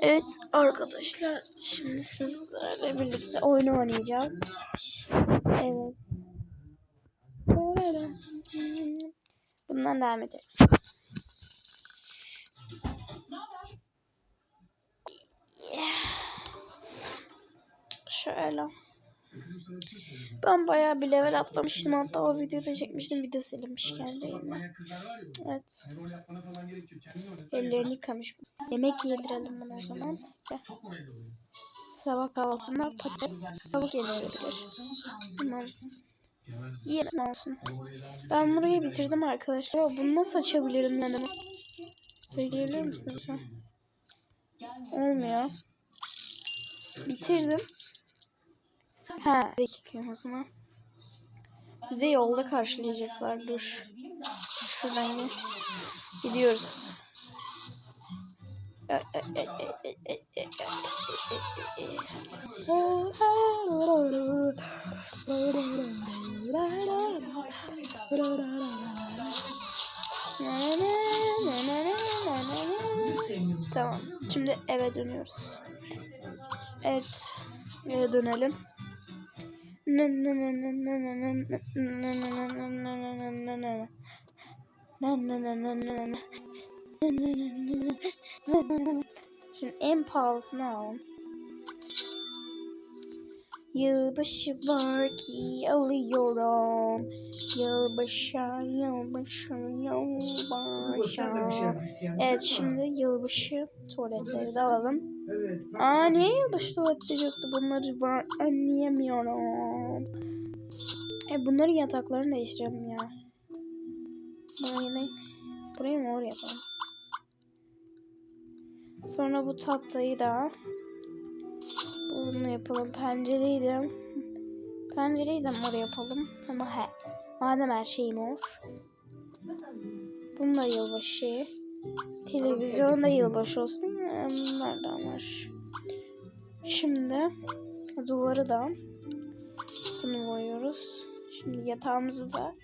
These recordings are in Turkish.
Evet arkadaşlar şimdi sizlerle birlikte oyun oynayacağız. Evet. Bundan devam edelim. Şöyle. Ben bayağı bir level atlamıştım hatta o videoda çekmiştim video silinmiş kendiliğinden. Evet. Ellerini yıkamış. Yemek yedirelim bunu o zaman. Gel. Sabah kahvaltısında patates tavuk yenilebilir. Tamam. Yiyelim olsun. Ben burayı bitirdim arkadaşlar. Bunu nasıl açabilirim yani? Söyleyebilir misiniz? Ha? Olmuyor. Bitirdim. Ha, dakika o zaman. Bize yolda karşılayacaklar. Dur. Şuradan gel. Gidiyoruz. Tamam. Şimdi eve dönüyoruz. Evet. Eve dönelim. Şimdi en pahalısını alalım. Yılbaşı var ki alıyorum. Yılbaşı, yılbaşı, şey yılbaşı. isyan. Evet şimdi yılbaşı tuvaletleri de alalım. Aa niye yılbaşı tuvaletleri yoktu? Bunları ben anlayamıyorum. E bunların yataklarını değiştirelim ya. Burayı ne? Burayı oraya yapalım? Sonra bu tahtayı da bunu yapalım. Pencereyi de pencereyi de oraya yapalım. Ama he, madem her şey mor. Bunun da yılbaşı. Televizyon da yılbaşı olsun. Bunlar da var. Şimdi duvarı da bunu boyuyoruz. Şimdi yatağımızı da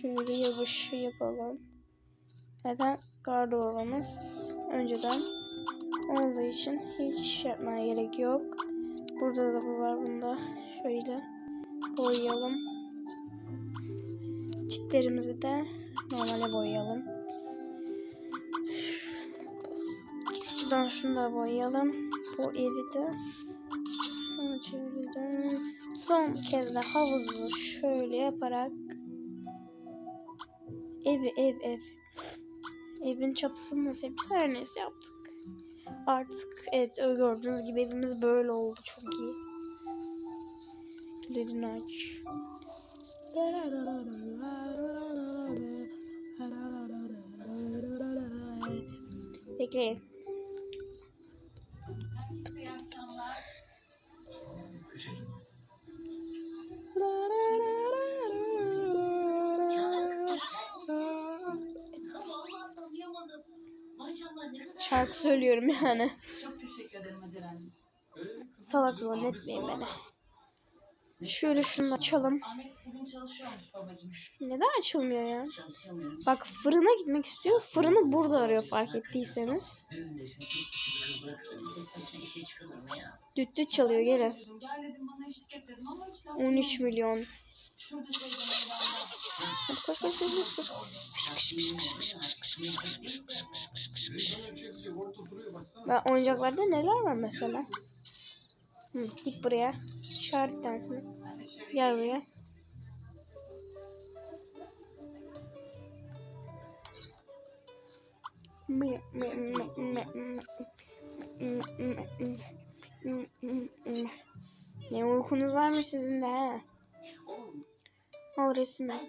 şöyle yılbaşı yapalım. Neden? Gardırobumuz önceden olduğu için hiç şey yapmaya gerek yok. Burada da bu var. Bunu da şöyle boyayalım. Çitlerimizi de normale boyayalım. Şuradan şunu da boyayalım. Bu evi de şunu çevirelim. Son kez de havuzu şöyle yaparak evi ev ev evin çatısını nasıl yaptık? Her neyse yaptık. Artık evet gördüğünüz gibi evimiz böyle oldu çok iyi. Kilidini aç. Bekleyin. Söylüyorum yani. Çok teşekkür ederim Hacer anneciğim. Salak zannetmeyin beni. Şöyle şunu açalım. Ahmet bugün çalışıyormuş babacığım. Neden açılmıyor ya? Çalışamıyormuş. Bak fırına gitmek istiyor. Fırını burada arıyor fark ettiyseniz. Düt düt çalıyor gelin. Dedim, Gel dedim bana eşlik et dedim ama hiç laf 13 dinlemedi. milyon. Şurada şey benden. Hadi koş koş koş koş. koş. Ben oyuncaklarda neler var mesela? Hı, git buraya. İşaret tanesini. Gel buraya. Ne uykunuz varmış sizin de? Oğlum Al resim yap.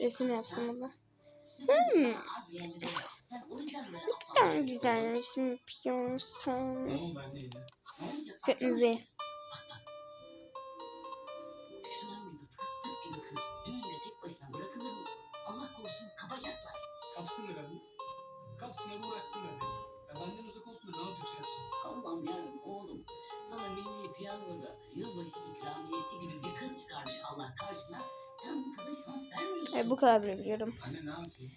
Resim yapsın baba. O aptal Çok mısın? güzel resim yapıyorsun. Ne? Kırmızı. Şunun gibi fıstık gibi kız Benden uzak olsun ne yapacağız? Allah'ım yarabbim oğlum. Sana milli piyangoda yılbaşı ikramiyesi gibi bir kız çıkarmış Allah karşına. Sen bu kıza şans vermiyorsun. Evet bu kadar bile biliyorum. Anne ne yapayım?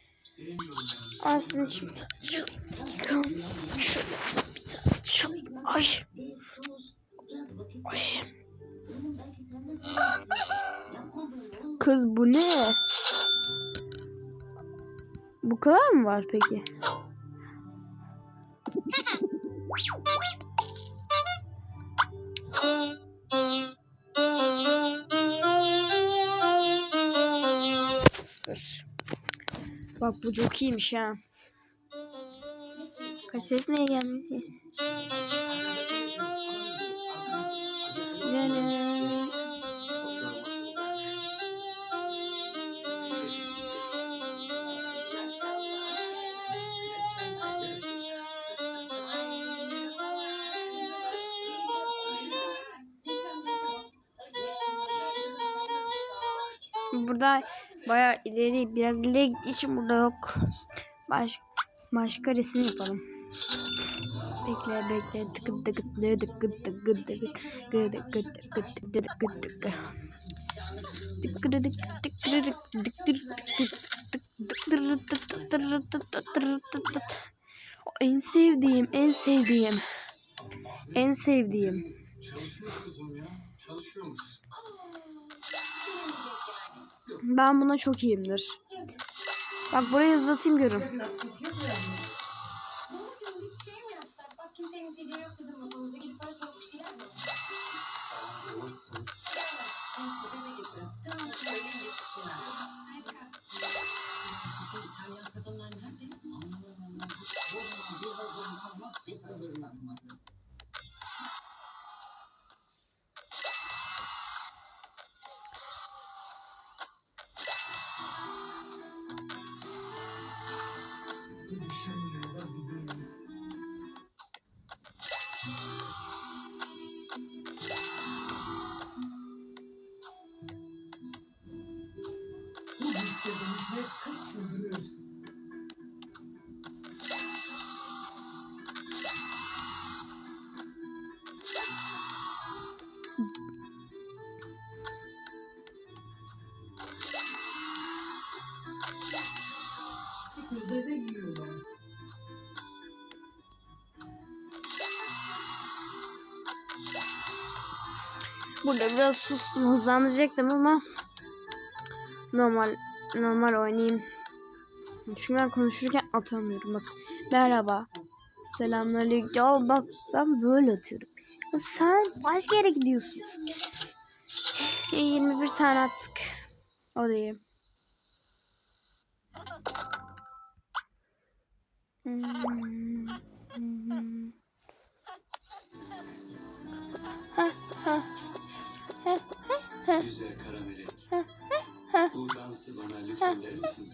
Aslında şimdi çok Şöyle bir tane çok. Ay. Ay. Kız bu ne? Bu kadar mı var peki? Bak bu çok iyiymiş ha. Kaç ses neye gelmiş? Burada baya ileri biraz ileri gittiği için burada yok. Baş, başka resim yapalım. Bekle bekle tıkı tıkı tıkı tıkı tıkı tıkı tıkı tıkı tıkı tıkı tıkı tıkı. En sevdiğim, en sevdiğim, en sevdiğim. Çalışıyor. Çalışıyormuş. Ben buna çok iyiyimdir. Bak burayı hızlatayım görün. Zaten biz şey mi yapsak? Bak kimsenin içeceği yok bizim masamızda. Gidip böyle soğuk bir şeyler mi? Tamam olur. olur. Bize de getir. Tamam. Söyleyin getirsinler. Hadi kalk. Bizim İtalyan kadınlar nerede? Aa, bir sorma, bir hazırlanma, bir hazırlanma. Kışa dönüşmek kış çılgınıdır. Yiyorlar. Burada biraz sustum hızlanacaktım ama normal normal oynayayım. Çünkü ben konuşurken atamıyorum bak. Merhaba. Selamünaleyküm. Ya bak ben böyle atıyorum. Ya Sen başka yere gidiyorsun. E, 21 tane attık. O da iyi. Hmm. Hmm. Güzel kara melek. Bu dansı bana lütfeder misin?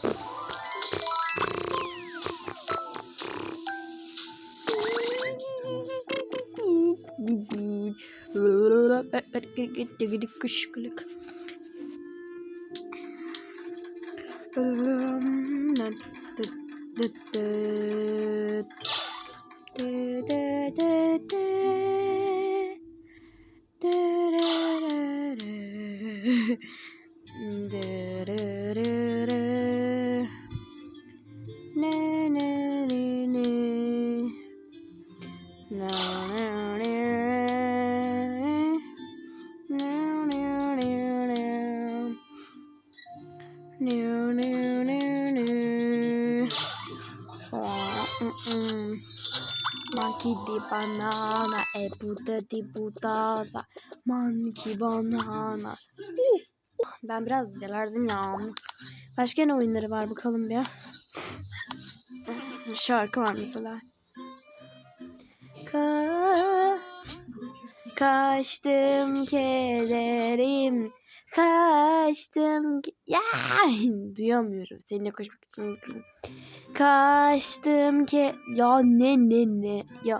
gitti gidik kışkılık. E bu da di bu da da, monkey banana. Uh, Ben biraz delerdim ya. Başka ne oyunları var bakalım bir. Şarkı var mesela. Ka kaçtım kederim kaçtım ki- ya duyamıyorum seninle koşmak için kaçtım ki ya ne ne ne ya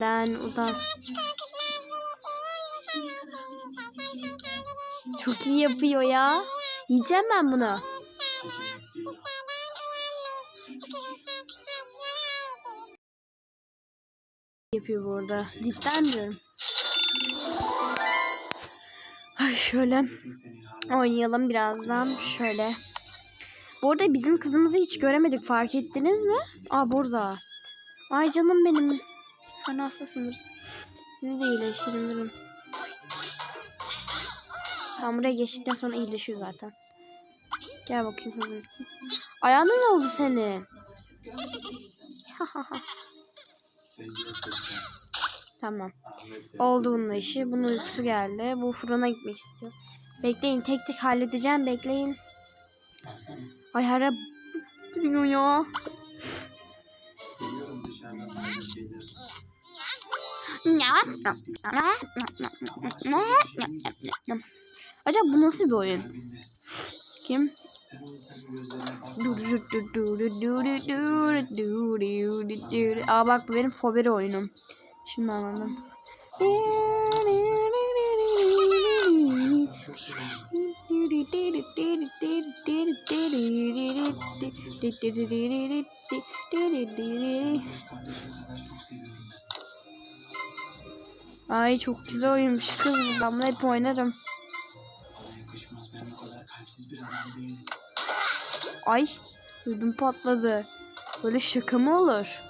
Ben fiziki Çok iyi yapıyor ya. Yiyeceğim ben bunu. Yapıyor bu arada. Cidden diyorum. Ay şöyle oynayalım birazdan. Şöyle. Bu arada bizim kızımızı hiç göremedik. Fark ettiniz mi? Aa burada. Ay canım benim. Sen hastasındır. Sizi de iyileştirin durun. Tam buraya geçtikten sonra iyileşiyor zaten. Gel bakayım kızım. Ayağına ne oldu sözler. tamam. Oldu bunun işi. Bunun uykusu geldi. Bu fırına gitmek istiyor. Bekleyin tek tek halledeceğim. Bekleyin. Ay hara duruyor ya. Biliyorum dışarıdan böyle şeyler. Acaba bu nasıl bir oyun? Kim? Aa bak bu benim favori oyunum. Şimdi anladım. Ay çok güzel oyunmuş kız. Ben bunu hep oynarım. Ay ödüm patladı. Böyle şaka mı olur?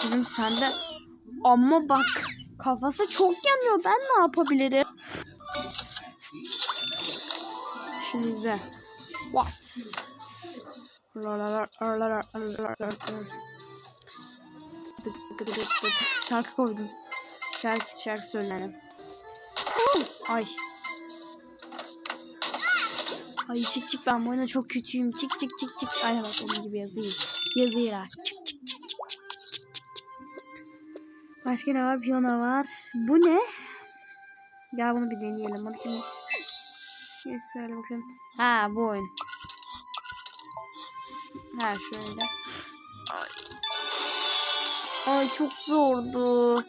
Kızım sen de ama bak kafası çok yanıyor. Ben ne yapabilirim? Şimdi. What? Şarkı koydum. Şarkı şarkı söylenim. Ay. Ay çık çık ben bu oyunda çok kötüyüm. Çık çık çık çık. Aynen bak onun gibi yazayım. Yazıyla. Çık çık çık çık çık çık çık çık. Başka ne var? Piyano var. Bu ne? Gel bunu bir deneyelim. Kim? Bir söyle bakayım. Ha bu oyun. Ha şöyle. Ay. Ay çok zordu.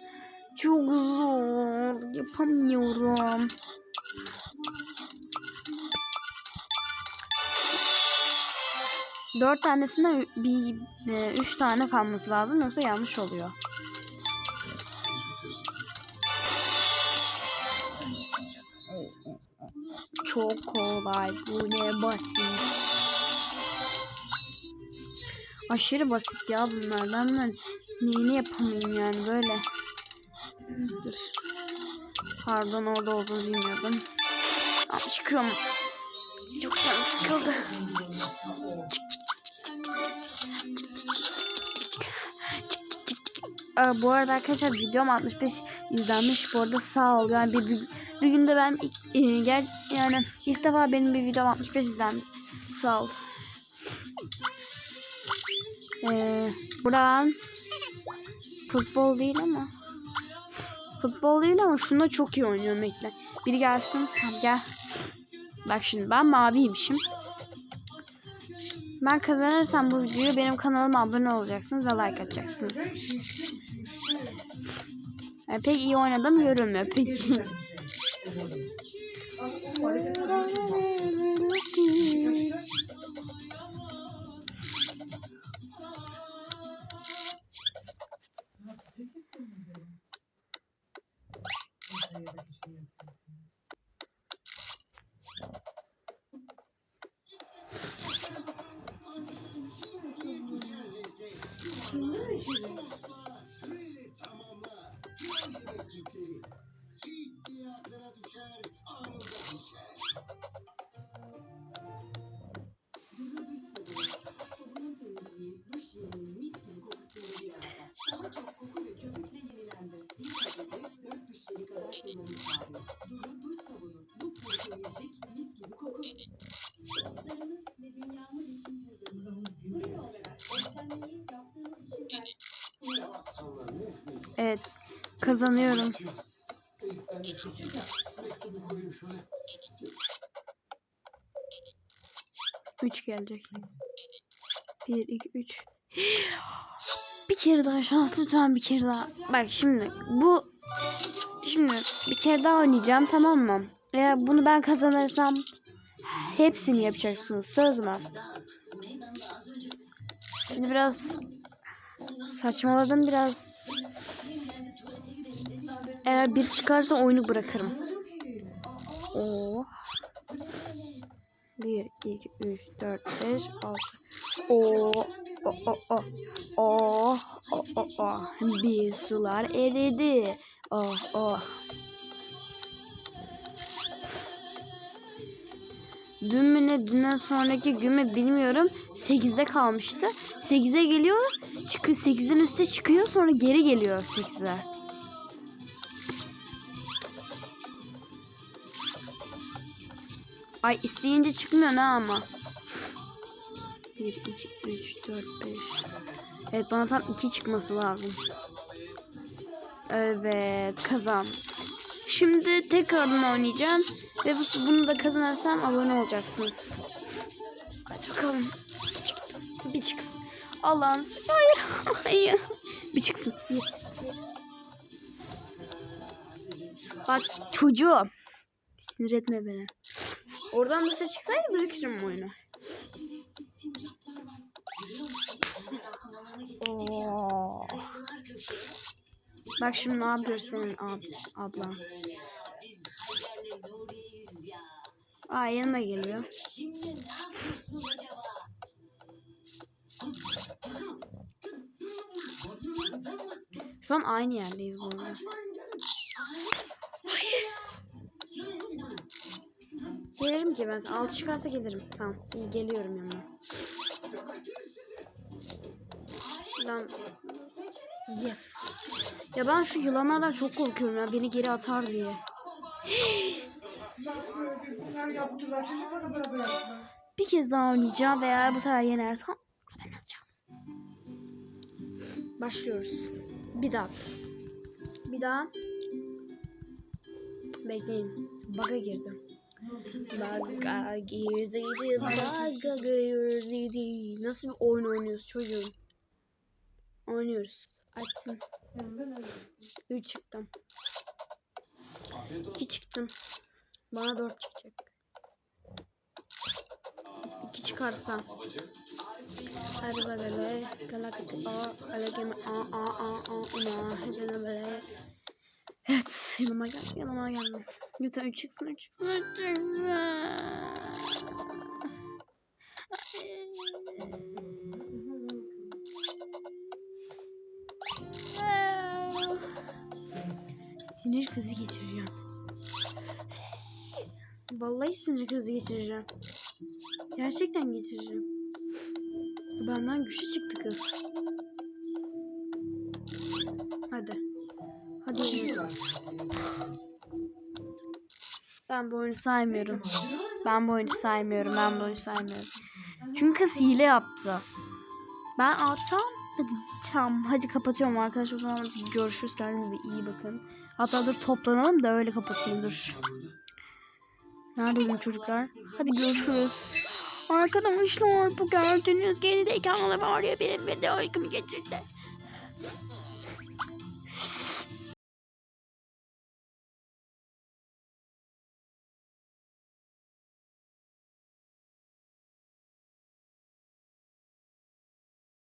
Çok zor. Yapamıyorum. Dört tanesine bir e, üç tane kalması lazım yoksa yanlış oluyor. Çok kolay. Bu ne basit. Aşırı basit ya bunlar. Ben bunların neyini yapamayayım yani böyle. Dur. Pardon orada olduğunu bilmiyordum. Ama çıkıyorum. Çok canım sıkıldı. Aa, bu arada arkadaşlar videom 65 izlenmiş. Bu arada sağ ol. Yani bir, bir, bir günde ben ilk- e, gel yani ilk defa benim bir videom 65 izlenmiş. Sağ ol. Ee, buradan futbol değil ama futbol değil ama şunda çok iyi oynuyorum bekle. Biri gelsin. Tamam gel. Bak şimdi ben maviymişim. Ben kazanırsam bu videoyu benim kanalıma abone olacaksınız ve like atacaksınız. Yani pek iyi oynadım görünmüyor peki. Evet kazanıyorum. 3 gelecek. 1 2 3. Bir kere daha şans lütfen bir kere daha. Bak şimdi bu şimdi bir kere daha oynayacağım tamam mı? Eğer bunu ben kazanırsam hepsini yapacaksınız. Söz mü? Şimdi biraz saçmaladım biraz. Eğer bir çıkarsa oyunu bırakırım. Oo. 1, 2, 3, 4, 5, 6. Oo. O, o, o. Oh, oh, oh, oh. Bir sular eridi. Oh, oh. Dün mü ne dünden sonraki gün mü bilmiyorum. 8'de kalmıştı. 8'e geliyor. Çıkıyor 8'in üstü çıkıyor sonra geri geliyor 8'e. Ay isteyince çıkmıyor ne ama. 1, 2, 3, 4, 5. Evet bana tam 2 çıkması lazım. Evet kazan. Şimdi tekrardan oynayacağım. Ve bu- bunu da kazanırsam abone olacaksınız. Hadi bakalım. İki çıktı. Bir çıksın. Allah'ın hayır hayır. Bir çıksın. Bir. bir. Bak çocuğum. Sinir etme beni. Oradan da ses çıksaydı bırakırım oyunu. Oo. Bak şimdi ne yapıyor senin ab ablan. Aa yanıma geliyor. Şu an aynı yerdeyiz bu arada. Kaçmayın gelin. Gelirim ki ben. Altı çıkarsa gelirim. Tamam. iyi geliyorum yanına. Lan. Yes. Ya ben şu yılanlardan çok korkuyorum ya. Beni geri atar diye. Bir kez daha oynayacağım ve eğer bu sefer yenersem abone olacağız. Başlıyoruz. Bir daha. Bir daha. Bekleyin. Bug'a girdim. Bug'a girdi, bug'a girdi. Nasıl bir oyun oynuyoruz çocuğum? Oynuyoruz. Açsın. 3 çıktım. 2 çıktım. Bana 4 çıkacak. 2 çıkarsam. Babacım. Hadi böyle galaktik a alagem a a a a una hedene böyle. Evet yanıma gel yanıma gelme. Lütfen 3 çıksın 3 çıksın 3 çıksın. Sinir krizi geçireceğim. Vallahi sinir krizi geçireceğim. Gerçekten geçireceğim. Benden güçlü çıktı kız. Ben bu oyunu saymıyorum. Ben bu oyunu saymıyorum. Ben bu oyunu saymıyorum. Çünkü kız hile yaptı. Ben atsam hadi tamam hadi kapatıyorum arkadaşlar. O zaman görüşürüz. Kendinize iyi bakın. Hatta dur toplanalım da öyle kapatayım dur. Neredeyim çocuklar? Hadi görüşürüz. Arkadaşlar bu gördüğünüz gerizekalı var ya benim video uykumu geçirdi.